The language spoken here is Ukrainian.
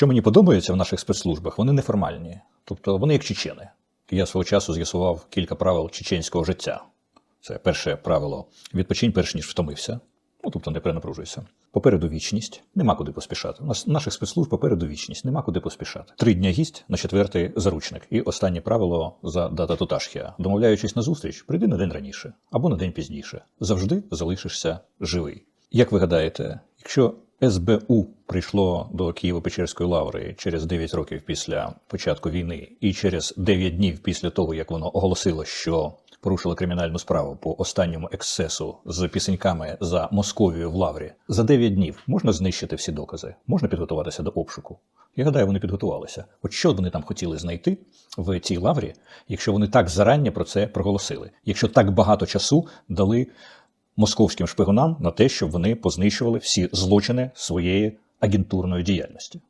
Що мені подобається в наших спецслужбах, вони неформальні. Тобто вони як чечени. Я свого часу з'ясував кілька правил чеченського життя. Це перше правило відпочинь перш ніж втомився. Ну, тобто не перенапружуйся. Попереду вічність, нема куди поспішати. У нас наших спецслужб попереду вічність, нема куди поспішати. Три дня гість на четвертий заручник. І останнє правило за дата туташхія. Домовляючись на зустріч, прийди на день раніше або на день пізніше. Завжди залишишся живий. Як ви гадаєте, якщо СБУ прийшло до Києво-Печерської лаври через 9 років після початку війни і через 9 днів після того, як воно оголосило, що порушило кримінальну справу по останньому ексцесу з пісеньками за Московію в лаврі, за 9 днів можна знищити всі докази, можна підготуватися до обшуку. Я гадаю, вони підготувалися. От що вони там хотіли знайти в цій лаврі, якщо вони так заранні про це проголосили, якщо так багато часу дали московським шпигунам на те, щоб вони познищували всі злочини своєї агентурної діяльності.